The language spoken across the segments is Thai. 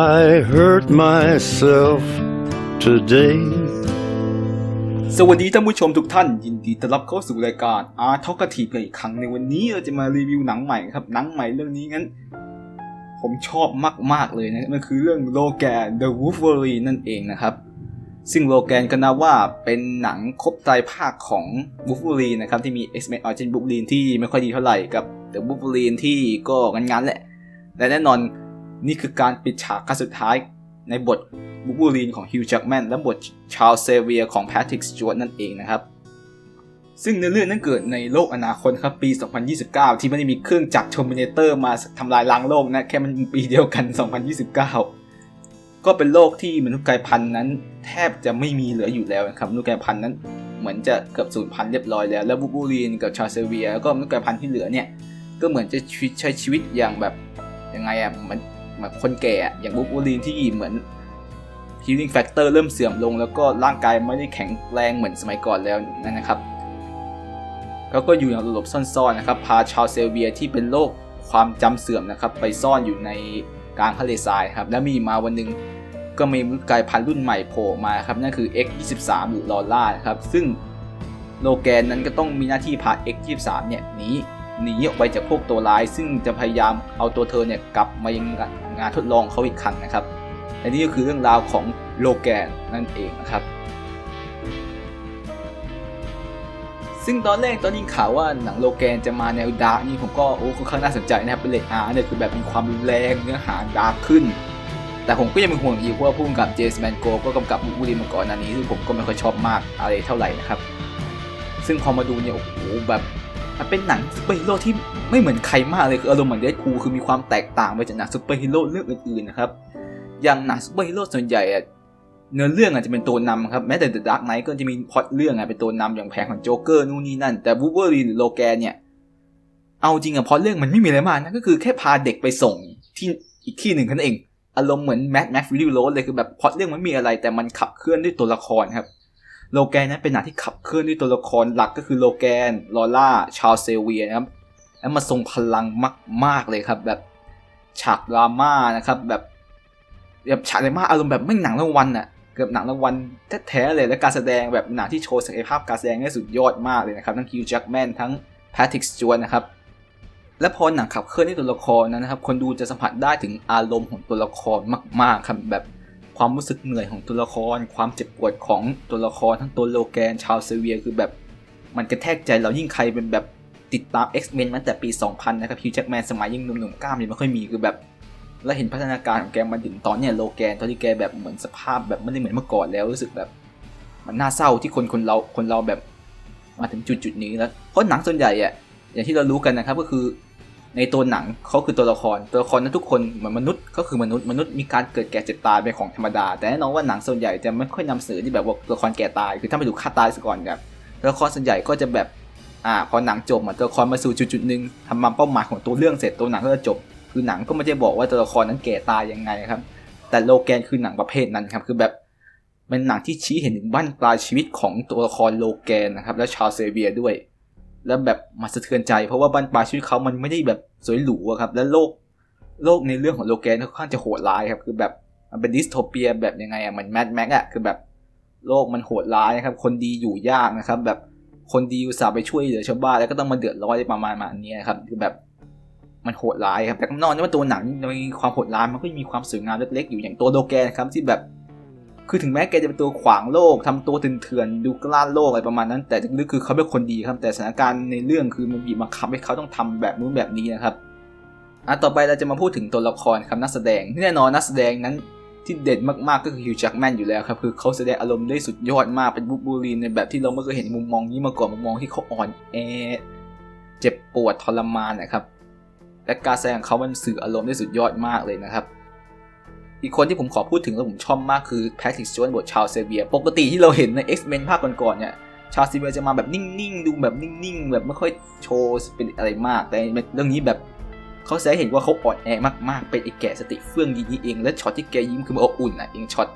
I hurt myself today. สวัสดีท่านผู้ชมทุกท่าน ยินดีต้อนรับเข้าสู่รายการอาร์ทอกทีกันอีกครั้งในวันนี้เราจะมารีวิวหนังใหม่ครับ หนังใหม่เรื่องนี้งั้น ผมชอบมาก ๆ เลยนะมันคือเรื่องโลแกน The Wolverine นั่นเองนะครับ ซึ่งโลแกนก็นับว่าเป็นหนังครบไตรภาคของ Wolverine นะครับ ที่มี X-Men Origin Wolverine ที่ไม่ค่อยดีเท่าไหร่กับ The Wolverine ที่ก็งั้นๆแหละ และแน่นอน นี่คือการปิดฉากครั้งสุดท้ายในบทบูบูลีนของฮิวจ j กแมนและบทชา l เซเวียของแพทริกสจวตนั่นเองนะครับ ซึ่งเนื้อเรื่องนั้นเกิดในโลกอนาคตครับปี 2029 ที่ไม่ได้มีเครื่องจักรเทอร์มินเตอร์มาทำลายล้างโลกนะ แค่มันปีเดียวกัน 2029 ก็เป็นโลกที่มนุษย์กลายพันธุ์นั้น แทบจะไม่มีเหลืออยู่แล้วนะครับมนุษย์กลายพันธุ์นั้นเหมือนจะเกือบสูญพันธุ์เรียบร้อยแล้ว แล้วบูบูลีนกับชาเซเวียแล้วก็มนุษย์กลายพันธุ์ที่เหลือเนี่ยก็เหมือนจะใช้ชีวิตอย่างแบบยังไงอะเหมือน เหมือนคนแก่อย่างบูบูลีนที่เหมือน healing factor เริ่มเสื่อมลง แล้วก็ร่างกายไม่ได้แข็งแรงเหมือนสมัยก่อนแล้วนั่นนะครับแล้วก็อยู่ในระบบซ่อนๆนะครับ พาชาวเซลเบียที่เป็นโรคความจำเสื่อมนะครับ ไปซ่อนอยู่ในกลางทะเลทรายครับ แล้วมีมาวันหนึ่งก็มีมนุษย์กลายพันธุ์รุ่นใหม่โผล่มาครับ นั่นคือ X23 หรือลอร่าครับ ซึ่งโลแกนนั้นก็ต้องมีหน้าที่พา X23 เนี่ยหนีหนีออกไปจากพวกตัวร้าย ซึ่งจะพยายามเอาตัวเธอเนี่ยกลับมายัง งานทดลองเขาอีกครั้งนะครับและนี่ก็คือเรื่องราวของโลแกนนั่นเองนะครับ ซึ่งตอนแรกตอนนี้ข่าวว่าหนังโลแกนจะมาแนวดาร์กนี่ผมก็โอ้ค่อนข้างน่าสนใจนะครับเป็นเลอาร์เนี่ยคือแบบมีความรุนแรงเนื้อหาดาร์กขึ้น แต่ผมก็ยังเป็นห่วงอยู่เพราะว่าผู้กำกับเจสแมนโกก็กำกับบูรีมาก่อนหนานี้ซึ่งผมก็ไม่ค่อยชอบมากอะไรเท่าไหร่นะครับ ซึ่งพอมาดูเนี่ยโอ้โหแบบ มันเป็นหนังซูเปอร์ฮีโร่ที่ไม่เหมือนใครมากเลยคืออารมณ์เหมือนเดดคูคือมีความแตกต่างไปจากหนังซูเปอร์ฮีโร่เรื่องอื่นๆนะครับอย่างหนังซูเปอร์ฮีโร่ส่วนใหญ่เนื้อเรื่องอาจจะเป็นตัวนำครับแม้แต่ The Dark Knight ก็จะมีพล็อตเรื่องอะเป็นตัวนำอย่างแผงของโจ๊กเกอร์นู่นนี่นั่น แต่วูเวอรีนหรือโลแกนเนี่ยเอาจริงอะพล็อตเรื่องมันไม่มีอะไรมากนะก็คือแค่พาเด็กไปส่งที่อีกที่หนึ่งแค่นั้นเองอารมณ์เหมือนแม d แม็กฟิลิโรสเลยคือแบบพล็อตเรื่องมันไม่มีอะไรแต่มันขับเคลื่อนด้วยตัวละครครับ โลแกนนั้นเป็นหนังที่ขับเคลื่อนด้วยตัวละครหลักก็คือโลแกน ลอร่า ชาลเซเวียนะครับ แล้วมาทรงพลังมาก ๆ เลยครับ แบบฉากดราม่านะครับ แบบแบบฉากเลยมาอารมณ์แบบไม่หนังรางวัลน่ะเกือบหนังรางวัลแท้ๆเลยและการแสดงแบบหนังที่โชว์ศักยภาพการแสดงได้สุดยอดมากเลยนะครับทั้งคิวแจ็คแมนทั้งแพทริกสจวนนะครับและพอหนังขับเคลื่อนด้วยตัวละครนั้นนะครับ คนดูจะสัมผัสได้ถึงอารมณ์ของตัวละครมาก ๆ ครับแบบ ความรู้สึกเหนื่อยของตัวละคร ความเจ็บปวดของตัวละครทั้งตัวโลแกนชาวเซเวียคือแบบมันกระแทกใจเรายิ่งใครเป็นแบบติดตาม X-Men มาแต่ปี 2000 นะครับคิวแจ็คแมนสมัยยังหนุ่มๆกล้ามยังไม่ค่อยมีคือแบบ แล้วเห็นพัฒนาการของแกมาถึงตอนเนี้ยโลแกนตอนที่แกแบบเหมือนสภาพแบบไม่ได้เหมือนเมื่อก่อนแล้วรู้สึกแบบ มันน่าเศร้าที่คนคนเราคนเราแบบมาถึงจุดจุดนี้แล้วเพราะหนังส่วนใหญ่อะอย่างที่เรารู้กันนะครับก็คือ ในตัวหนังเขาคือตัวละคร ตัวละครนั้นทุกคนเหมือนมนุษย์ก็คือมนุษย์มนุษย์มีการเกิดแก่เจ็บตายเป็นของธรรมดา แต่แน่นอนว่าหนังส่วนใหญ่จะไม่ค่อยนำเสนอที่แบบว่าตัวละครแก่ตายคือถ้าไปดูฆ่าตายซะก่อนครับตัวละครส่วนใหญ่ก็จะแบบอ่าพอหนังจบเหมือนตัวละครมาสู่จุดจุดหนึ่งทำมาเป้าหมายของตัวเรื่องเสร็จตัวหนังก็จะจบ คือหนังก็ไม่ได้บอกว่าตัวละครนั้นแก่ตายยังไงครับ แต่โลแกนคือหนังประเภทนั้นครับคือแบบเป็นหนังที่ชี้เห็นถึงบั้นปลายชีวิตของตัวละครโลแกนนะครับและชาวเซเบียด้วย แล้วแบบมาสะเทือนใจ เพราะว่าบั้นปลายชีวิตเขามันไม่ได้แบบสวยหรูอะครับ และโลกโลกในเรื่องของโลแกนค่อนข้างจะโหดร้ายครับ คือแบบมันเป็นดิสโทเปียแบบยังไงอะเหมือนแมดแม็กอะคือแบบโลกมันโหดร้ายนะครับ คนดีอยู่ยากนะครับ แบบคนดีอุตส่าห์ไปช่วยเหลือชาวบ้านแล้วก็ต้องมาเดือดร้อนประมาณมานี้ครับ คือแบบมันโหดร้ายครับแต่ข้างนอกนี่ว่าตัวหนังมีความโหดร้ายมันก็มีความสวยงามเล็กๆอยู่อย่างตัวโลแกนครับที่แบบ คือถึงแม้แกจะเป็นตัวขวางโลกทำตัวเถื่อนๆดูกล้าโลกอะไรประมาณนั้น แต่ลึกๆคือเขาเป็นคนดีครับ แต่สถานการณ์ในเรื่องคือมันบีบบังคับให้เขาต้องทำแบบนู้นแบบนี้นะครับอะต่อไปเราจะมาพูดถึงตัวละครครับนักแสดงแน่นอนนักแสดงนั้นที่เด่นมากๆก็คือฮิวจ์แจ็คแมนอยู่แล้วครับคือเขาแสดงอารมณ์ได้สุดยอดมากเป็นบูบูลีนในแบบที่เราไม่เคยเห็นมุมมองนี้มาก่อนมุมมองที่เขาอ่อนแอเจ็บปวดทรมานนะครับและการแสดงเขามันสื่ออารมณ์ได้สุดยอดมากเลยนะครับ อีกคนที่ผมขอพูดถึงแล้วผมชอบมากคือแพทริกสจวนบทชาวเซเวีย ปกติที่เราเห็นใน X-Men ภาคก่อนๆเนี่ยชาวเซเวียจะมาแบบนิ่งๆ ดูแบบนิ่งๆ แบบไม่ค่อยโชว์สปิริตอะไรมาก แต่เรื่องนี้แบบเขาแสดงเห็นว่าเขาอ่อนแอมากๆ เป็นไอ้แก่สติเฟื่องดีนี่เอง และช็อตที่แกยิ้มคือมันอบอุ่นอะเองช็อต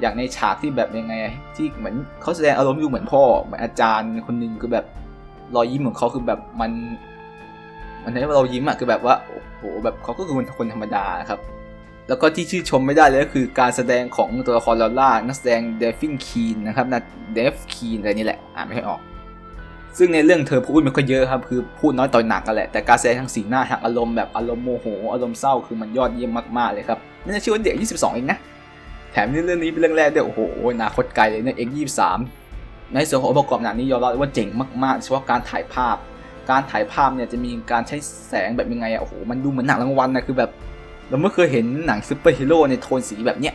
อย่างในฉากที่แบบยังไงที่เหมือนเขาแสดงอารมณ์อยู่เหมือนพ่อเหมือนอาจารย์คนหนึงคือแบบรอยยิ้มของเขาคือแบบมัน มันให้เรายิ้มอะคือแบบว่าโอ้โหแบบเขาก็คือคนธรรมดาครับ แล้วก็ที่ชื่นชมไม่ได้เลยก็คือการแสดงของตัวละครลอล่า นักแสดงเดฟินคีนนะครับนะเดฟคีนอะไรนี่แหละ อ่านไม่ค่อยออก ซึ่งในเรื่องเธอพูดไม่ค่อยเยอะครับ คือพูดน้อยต่อยหนักกันแหละ แต่การแสดงทางสีหน้าทางอารมณ์แบบอารมณ์โมโห อารมณ์เศร้าคือมันยอดเยี่ยมมากๆเลยครับนี่ชื่อว่าเด็ก 22 เองนะ แถมเรื่องนี้เป็นเรื่องแรกด้วย โอ้โหอนาคตไกลเลยเนี่ย X23 ในส่วนขององค์ประกอบหนังนี้ยอมรับว่าเจ๋งมากๆเฉพาะการถ่ายภาพ การถ่ายภาพเนี่ยจะมีการใช้แสงแบบยังไงอะโอ้โห มันดูเหมือนหนังรางวัลนะ คือแบบ เราไม่เคยเห็นหนังซูเปอร์ฮีโร่ในโทนสีแบบเนี้ย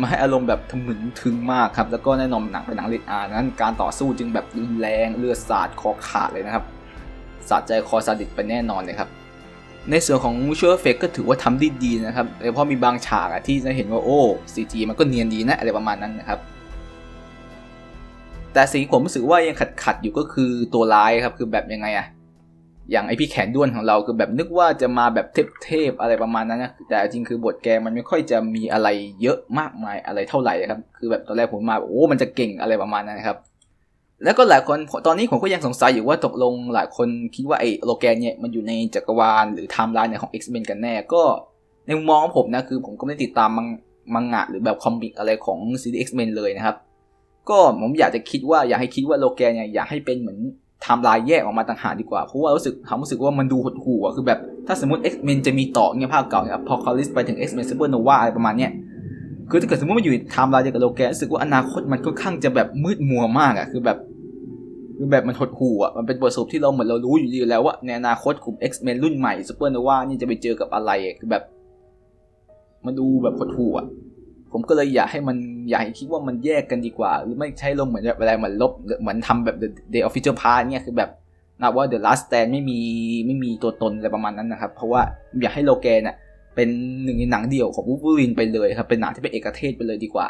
มาให้อารมณ์แบบทะมึนทึงมากครับ แล้วก็แน่นอนหนังเป็นหนังเลดอาร์นั้นการต่อสู้จึงแบบรุนแรงเลือดสาดคอขาดเลยนะครับสาดใจคอซาดิสไปแน่นอนเลยครับ ในส่วนของมูชัวเฟกก็ถือว่าทำได้ดีนะครับแต่พอมีบางฉากที่จะเห็นว่าโอ้ซีจีมันก็เนียนดีนะอะไรประมาณนั้นนะครับ แต่สิ่งผมรู้สึกว่ายังขัดขัดอยู่ก็คือตัวร้ายครับคือแบบยังไงอะ อย่างไอพี่แขนด้วนของเราคือแบบนึกว่าจะมาแบบเทพๆอะไรประมาณนั้นนะแต่จริงคือบทแกมันไม่ค่อยจะมีอะไรเยอะมากมายอะไรเท่าไหร่ครับ คือแบบตอนแรกผมมาโอ้ มันจะเก่งอะไรประมาณนั้นนะครับ แล้วก็หลายคนตอนนี้ผมก็ยังสงสัยอยู่ว่าตกลงหลายคนคิดว่าไอโลแกนเนี่ยมันอยู่ในจักรวาลหรือไทม์ไลน์ของ X-Men กันแน่ก็ในมุมมองของผมนะคือผมก็ไม่ได้ติดตามมังมังงะหรือแบบคอมิกอะไรของซีรีส์ X-Men เลยนะครับ ก็ผมอยากจะคิดว่าอยากให้คิดว่าโลแกนเนี่ยอยากให้เป็นเหมือน ไทม์ไลน์แยกออกมาต่างหากดีกว่า เพราะว่ารู้สึกผมรู้สึกว่ามันดูหดหู่อะคือแบบ ถ้าสมมติ X-Men จะมีต่อเนี่ยภาคเก่าเนี่ยพอคอลิสไปถึง X-Men Supernova อะไรประมาณเนี้ยคือถ้าเกิดสมมติมันอยู่ไทม์ไลน์เดียวกับโลแกนรู้สึกว่าอนาคตมันค่อนข้างจะแบบมืดมัวมากอะคือแบบคือแบบมันหดหู่อะ มันเป็นบทสรุปที่เราเหมือนเรารู้อยู่ดีอยู่แล้วว่าในอนาคตกลุ่ม X-Men รุ่นใหม่ซูเปอร์โนวานี่จะไปเจอกับอะไรอะคือแบบ มันดูแบบหดหู่อะ ผมก็เลยอยากให้มันอยากให้คิดว่ามันแยกกันดีกว่า หรือไม่ใช่ลมเหมือนแบบอะไรเหมือนลบเหมือนทำแบบ The Day of Future Past เนี่ยคือแบบนับว่า The Last Stand ไม่มีไม่มีตัวตนอะไรประมาณนั้นนะครับ เพราะว่าอยากให้โลแกนอะเป็นหนึ่งในหนังเดี่ยวของวูฟูลินไปเลยครับ เป็นหนังที่เป็นเอกเทศไปเลยดีกว่า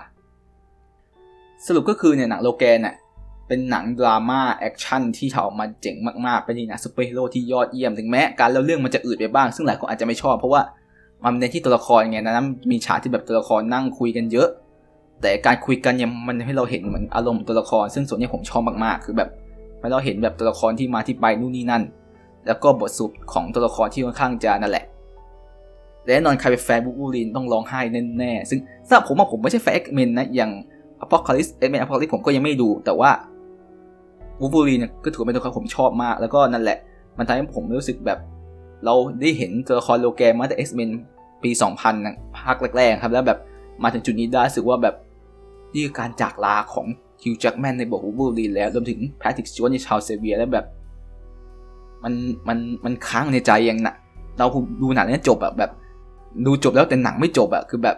สรุปก็คือเนี่ยหนังโลแกนอะเป็นหนังดราม่าแอคชั่นที่ทำออกมาเจ๋งมากๆ เป็นหนังซูเปอร์ฮีโร่ที่ยอดเยี่ยมถึงแม้การเล่าเรื่องมันจะอืดไปบ้าง ซึ่งหลายคนอาจจะไม่ชอบเพราะว่า มันในที่ตัวละครไงนะนั้นมีฉากที่แบบตัวละครนั่งคุยกันเยอะ แต่การคุยกันเนี่ยมันให้เราเห็นเหมือนอารมณ์ตัวละคร ซึ่งส่วนนี้ผมชอบมากๆ คือแบบให้เราเห็นแบบตัวละครที่มาที่ไปนู่นนี่นั่น แล้วก็บทสุปของตัวละครที่ค่อนข้างจะนั่นแหละและแน่นอนใครเป็นแฟนบูบูลินต้องร้องไห้แน่ๆซึ่งสำหรับผมอะผมไม่ใช่แฟนเอ็กเมนนะอย่างอพอลคาลิสเอ็กเมนอพอลคาลิสผมก็ยังไม่ดู แต่ว่าวูฟูรีนก็ถือเป็นตัวละครผมชอบมาก แล้วก็นั่นแหละ มันทำให้ผมรู้สึกแบบ เราได้เห็นตัวละครโลแกนมาแต่ X-Men ปี 2000นะภาคแรกๆครับแล้วแบบมาถึงจุดนี้ได้รู้สึกว่าแบบนี่คือการจากลาของฮิวจ์แจ็คแมนในบทวูฟูรีแล้วรวมถึงแพทริกสจวตในชาวเซเวียแล้วแบบ มันมันมันค้างในใจอย่างหนะเราดูหนังนี้จบอะแบบ ดูจบแล้วแต่หนังไม่จบอะคือแบบ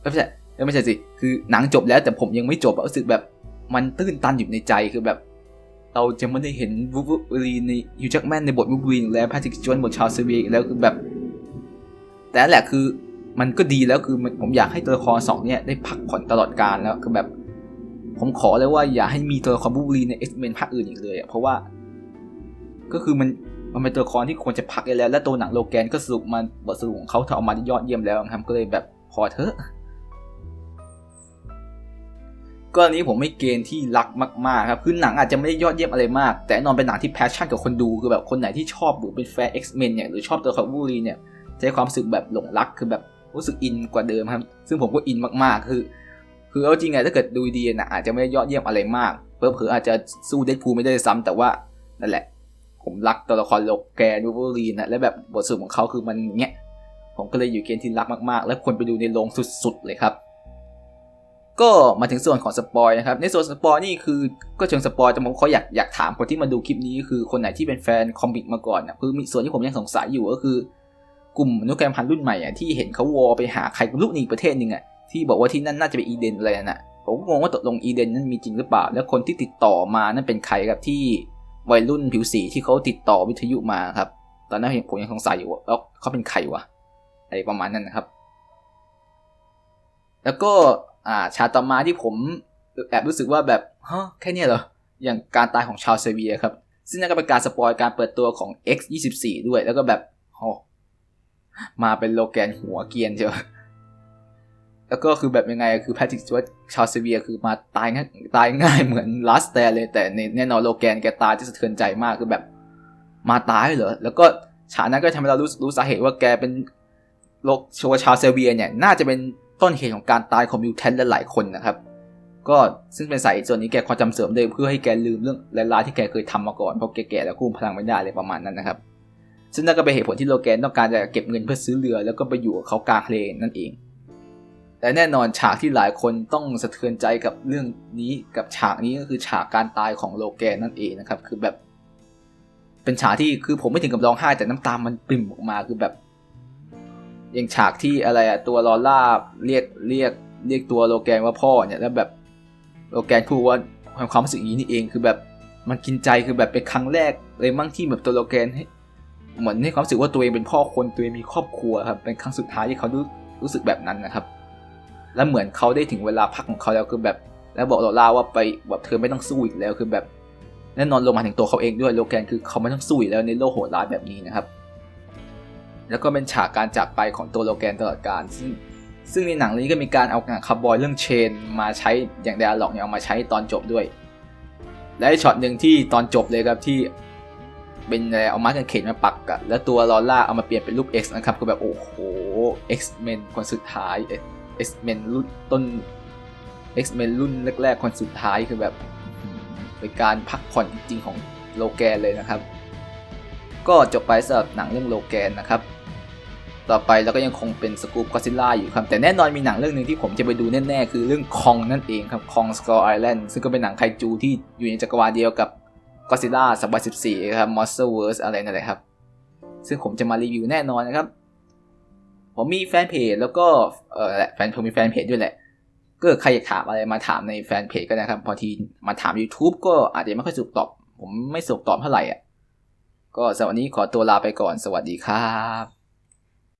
ไม่ใช่ไม่ใช่สิคือหนังจบแล้วแต่ผมยังไม่จบอะรู้สึกแบบมันตื้นตันอยู่ในใจคือแบบ เราจะไม่ได้เห็นวูฟูรีในยูจักแมนในบทวูฟูรีแล้วแพทริกจวนบทชาวเซเวียแล้วคือแบบ แต่นั่นแหละคือมันก็ดีแล้วคือมันผมอยากให้ตัวละครสองเนี่ยได้พักผ่อนตลอดกาลแล้วคือแบบ ผมขอเลยว่าอย่าให้มีตัวละครวูฟูรีใน X-Men ภาคอื่นอีกเลยเพราะว่า ก็คือมันมันเป็นตัวละครที่ควรจะพักได้แล้ว และตัวหนังโลแกนก็สรุปมาบทสรุปของเขาทำออกมาได้ยอดเยี่ยมแล้วครับก็เลยแบบพอเถอะก็อันนี้ผมไม่เกณฑ์ที่รักมากๆครับคือหนังอาจจะไม่ได้ยอดเยี่ยมอะไรมาก แต่นอนเป็นหนังที่แพชชั่นกับคนดูคือแบบคนไหนที่ชอบหรือเป็นแฟน X-Men เนี่ยหรือชอบตัวคาบูรีเนี่ย ให้ความรู้สึกแบบหลงรักคือแบบรู้สึกอินกว่าเดิมครับ ซึ่งผมก็อินมากๆคือ คือเอาจริงไงถ้าเกิดดูดีนะอาจจะไม่ได้ยอดเยี่ยมอะไรมากเผลอๆอาจจะสู้เดดพูลไม่ได้ซ้ำแต่ว่านั่นแหละ ผมรักตัวละครโลกแกนวูฟูรีนะและแบบบทสรุปของเขาคือมันเนี้ยผมก็เลยอยู่เกณฑ์ที่รักมากๆ และควรไปดูในโรงสุดๆเลยครับ ก็มาถึงส่วนของสปอยนะครับในส่วนสปอยนี่คือก็เชิงสปอยแต่ผมขออยากอยากถามคนที่มาดูคลิปนี้คือคนไหนที่เป็นแฟนคอมิกมาก่อนนะคือมีส่วนที่ผมยังสงสัยอยู่ก็คือ กลุ่มมนุษย์แกมพันธุ์รุ่นใหม่อะที่เห็นเขาวอไปหาใครลูกในอีกประเทศหนึ่งอะที่บอกว่าที่นั่นน่าจะเป็นอีเดนอะไรนั่นน่ะผมก็งงว่าตกลงอีเดนนั้นมีจริงหรือเปล่า แล้วคนที่ติดต่อมานั่นเป็นใครครับที่วัยรุ่นผิวสีที่เขาติดต่อวิทยุมาครับ ตอนนั้นผมยังสงสัยอยู่ว่าเขาเป็นใครวะอะไรประมาณนั้นนะครับ แล้วก็อ่าฉาต่อมาที่ผมแอบรู้สึกว่าแบบฮะแค่เนี้ยเหรออย่างการตายของชาวเซเวียครับ ซึ่งนั่นก็เป็นการสปอยการเปิดตัวของ X24 ด้วยแล้วก็แบบโอ้ มาเป็นโลแกนหัวเกียนเชียวแล้วก็คือแบบยังไงคือแพทริกสจวตชาวเซเวียคือมาตายง่ายตายง่ายเหมือนลาสแตนเลยแต่ในแน่นอนโลแกนแกตายที่สะเทือนใจมากคือแบบมาตายเหรอ แล้วก็ฉากนั้นก็ทำให้เรารู้รู้สาเหตุว่าแกเป็นโลกชวชาวเซเวียเนี่ยน่าจะเป็นต้นเหตุของการตายของมิวแทนและหลายคนนะครับ ก็ซึ่งเป็นสาเหตุส่วนนี้แกความจำเสื่อมเลยเพื่อให้แกลืมเรื่องร้ายๆที่แกเคยทำมาก่อนเพราะแกแก่แล้วกู้พลังไม่ได้เลยประมาณนั้นนะครับ ซึ่งนั่นก็เป็นเหตุผลที่โลแกนต้องการจะเก็บเงินเพื่อซื้อเรือ แล้วก็ไปอยู่กับเขากลางทะเลนั่นเองและแน่นอนฉากที่หลายคนต้องสะเทือนใจกับเรื่องนี้กับฉากนี้ก็คือฉากการตายของโลแกนนั่นเองนะครับ คือแบบเป็นฉากที่คือผมไม่ถึงกับร้องไห้แต่น้ำตามันปริ่มออกมาคือแบบ อย่างฉากที่อะไรอะตัวลอล่าเรียกเรียกเรียกตัวโลแกนว่าพ่อเนี่ยแล้วแบบโลแกนพูดว่าความรู้สึกอย่างนี้นี่เองคือแบบมันกินใจคือแบบเป็นครั้งแรกเลยมั่งที่แบบตัวโลแกน เหมือนให้ความรู้สึกว่าตัวเองเป็นพ่อคนตัวเองมีครอบครัวครับเป็นครั้งสุดท้ายที่เขารู้รู้สึกแบบนั้นนะครับ แล้วเหมือนเขาได้ถึงเวลาพักของเขาแล้วคือแบบ แล้วบอกลอล่าว่าไปแบบเธอไม่ต้องสู้อีกแล้วคือแบบแน่นอนลงมาถึงตัวเขาเองด้วยโลแกนคือเขาไม่ต้องสู้อีกแล้วในโลกโหดร้ายแบบนี้นะครับ แล้วก็เป็นฉากการจากไปของตัวโลแกนตลอดการซึ่งซึ่งในหนังนี้ก็มีการเอาคาร์บอยเรื่องเชน มาใช้อย่างไดอะล็อกเนี่ยเอามาใช้ตอนจบด้วย และช็อตหนึ่งที่ตอนจบเลยครับที่ เป็นอะไรเอาไม้กางเขนมาปักอะแล้วตัวลอล่าเอามาเปลี่ยนเป็นรูป X นะครับก็แบบโอ้โห X-Men คนสุดท้าย X-Men รุ่นต้น X-Men รุ่นแรกๆ คนสุดท้ายคือแบบเป็นการพักผ่อนจริงๆของโลแกนเลยนะครับ ก็จบไปสำหรับหนังเรื่องโลแกนนะครับ ต่อไปเราก็ยังคงเป็นสกูปก็ซิล่าอยู่ครับ แต่แน่นอนมีหนังเรื่องหนึ่งที่ผมจะไปดูแน่ๆ คือเรื่องคองนั่นเองครับคองสกอร์ไอแลนด์ซึ่งก็เป็นหนังไคจูที่อยู่ในจักรวาลเดียวกับ ก็ซิล่า2014ครับมอสเตอร์เวิร์สอะไรนั่นแหละครับ ซึ่งผมจะมารีวิวแน่นอนนะครับ ผมมีแฟนเพจแล้วก็เออแหละแฟนผมมีแฟนเพจด้วยแหละก็ใครอยากถามอะไรมาถามในแฟนเพจก็ได้ครับพอทีมาถาม YouTube ก็อาจจะไม่ค่อยสุกตอบ ผมไม่สุกตอบเท่าไหร่อะก็สำหรับวันนี้ขอตัวลาไปก่อนสวัสดีครับ